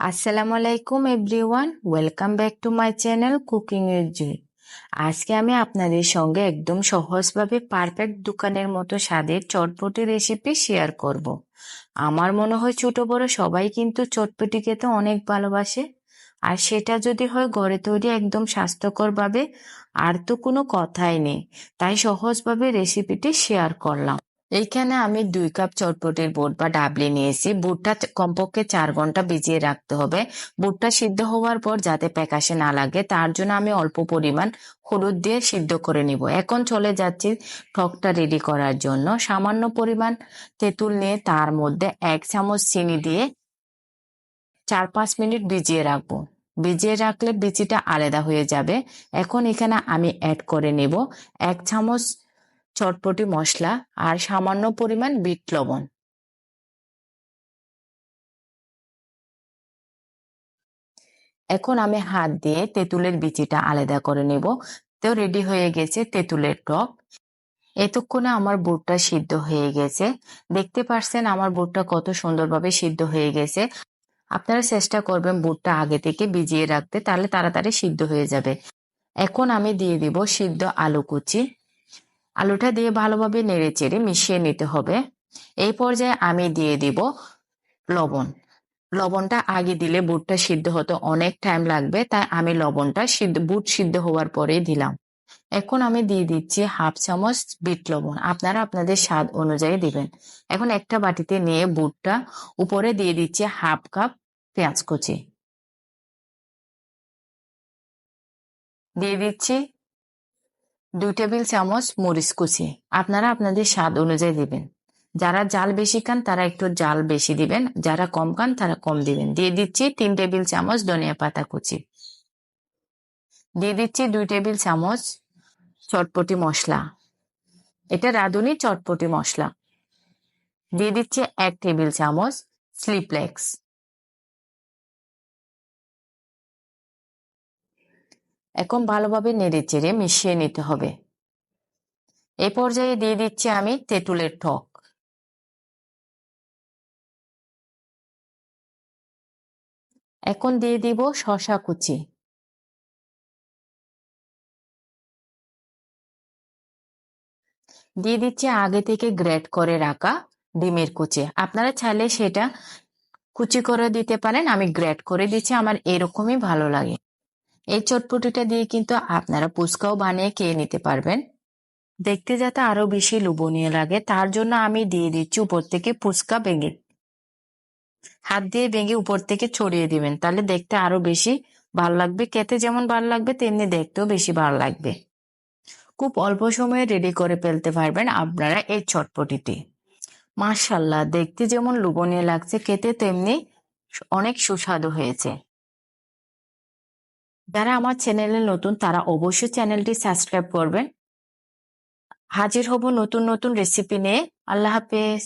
আসসালামু আলাইকুম everyone welcome back to my channel cooking with Jui আজকে আমি আপনাদের সঙ্গে একদম সহজভাবে পারফেক্ট দোকানের মতো স্বাদের চটপটি রেসিপি শেয়ার করব। আমার মনে হয় ছোট বড় সবাই কিন্তু চটপটি খেতে অনেক ভালোবাসে। আর সেটা যদি হয় ঘরে তৈরি একদম স্বাস্থ্যকরভাবে, আর তো কোনো কথাই নেই। তাই সহজভাবে রেসিপিটি শেয়ার করলাম। এইখানে আমি দুই কাপ চটপটির বুট বা ডাবলি নিয়েছি। বুটটা কমপক্ষে চার ঘণ্টা ভিজিয়ে রাখতে হবে। বুটটা সিদ্ধ হওয়ার পর যাতে প্যাকাশে না লাগে, তার জন্য আমি অল্প পরিমাণ হলুদ দিয়ে সিদ্ধ করে নিব। এখন চলে যাচ্ছি টকটা রেডি করার জন্য। সামান্য পরিমাণ তেঁতুল নিয়ে তার মধ্যে এক চামচ চিনি দিয়ে চার পাঁচ মিনিট ভিজিয়ে রাখব। ভিজিয়ে রাখলে বিচিটা আলাদা হয়ে যাবে। এখন এখানে আমি অ্যাড করে নেব। এক চামচ চটপটি মশলা আর সামান্য পরিমাণ বিট লবণ। এখন আমি হাত দিয়ে তেঁতুলের বিচিটা আলাদা করে নেব। তো রেডি হয়ে গেছে তেঁতুলের টক। এতক্ষণে আমার বুটটা সিদ্ধ হয়ে গেছে। দেখতে পারছেন আমার বুটটা কত সুন্দরভাবে সিদ্ধ হয়ে গেছে। আপনারা চেষ্টা করবেন বুটটা আগে থেকে ভিজিয়ে রাখতে, তাহলে তাড়াতাড়ি সিদ্ধ হয়ে যাবে। এখন আমি দিয়ে দিব সিদ্ধ আলু কুচি। আলুটা দিয়ে ভালোভাবে নেড়ে চেড়ে মিশিয়ে নিতে হবে। এই পর্যায়ে আমি দিয়ে দিব লবণ। লবণটা আগে দিলে বুটটা সিদ্ধ হতে অনেক টাইম লাগবে, তাই আমি লবণটা সিদ্ধ, বুট সিদ্ধ হওয়ার পরেই দিলাম। এখন আমি দিয়ে দিচ্ছি হাফ চামচ বিট লবণ। আপনারা আপনাদের স্বাদ অনুযায়ী দিবেন। এখন একটা বাটিতে নিয়ে বুটটা উপরে দিয়ে দিচ্ছি হাফ কাপ পেঁয়াজ কুচি। দিয়ে দিচ্ছি দুই টেবিল চামচ মরিচ কুচি। আপনারা আপনাদের স্বাদ অনুযায়ী দিবেন। যারা জাল বেশি খান, তারা একটু জাল বেশি দিবেন। যারা কম খান, তারা কম দিবেন। দিয়ে দিচ্ছি তিন টেবিল চামচ ধনিয়া পাতা কুচি। দিয়ে দিচ্ছি দুই টেবিল চামচ চটপটি মশলা। এটা রাঁধুনি চটপটি মশলা। দিয়ে দিচ্ছি এক টেবিল চামচ স্লিপলেক্স এখন ভালোভাবে নেড়ে চেড়ে মিশিয়ে নিতে হবে। এ পর্যায়ে দিয়ে দিচ্ছি আমি তেঁতুলের টক। এখন দিয়ে দিব শশা কুচি। দিয়ে দিচ্ছি আগে থেকে গ্রেট করে রাখা ডিমের কুচি। আপনারা চাইলে সেটা কুচি করে দিতে পারেন, আমি গ্রেট করে দিচ্ছি, আমার এরকমই ভালো লাগে। এই চটপটিটা দিয়ে কিন্তু আপনারা ফুচকাও বানিয়ে খেয়ে নিতে পারবেন। দেখতে যাতে আরও বেশি লোভনীয় লাগে, তার জন্য আমি দিয়ে দিচ্ছি উপর থেকে ফুচকা ভেঙে। হাত দিয়ে ভেঙে উপর থেকে ছড়িয়ে দিবেন, তাহলে দেখতে আরও বেশি ভালো লাগবে। খেতে যেমন ভালো লাগবে, তেমনি দেখতেও বেশি ভালো লাগবে। খুব অল্প সময়ে রেডি করে ফেলতে পারবেন আপনারা এই চটপটিটি। মার্শাল্লাহ দেখতে যেমন লোভনীয় লাগছে, খেতে তেমনি অনেক সুস্বাদু হয়েছে। যারা আমার চ্যানেলে নতুন, তারা অবশ্যই চ্যানেলটি সাবস্ক্রাইব করবেন। হাজির হব নতুন নতুন রেসিপি নিয়ে। আল্লাহ হাফেজ।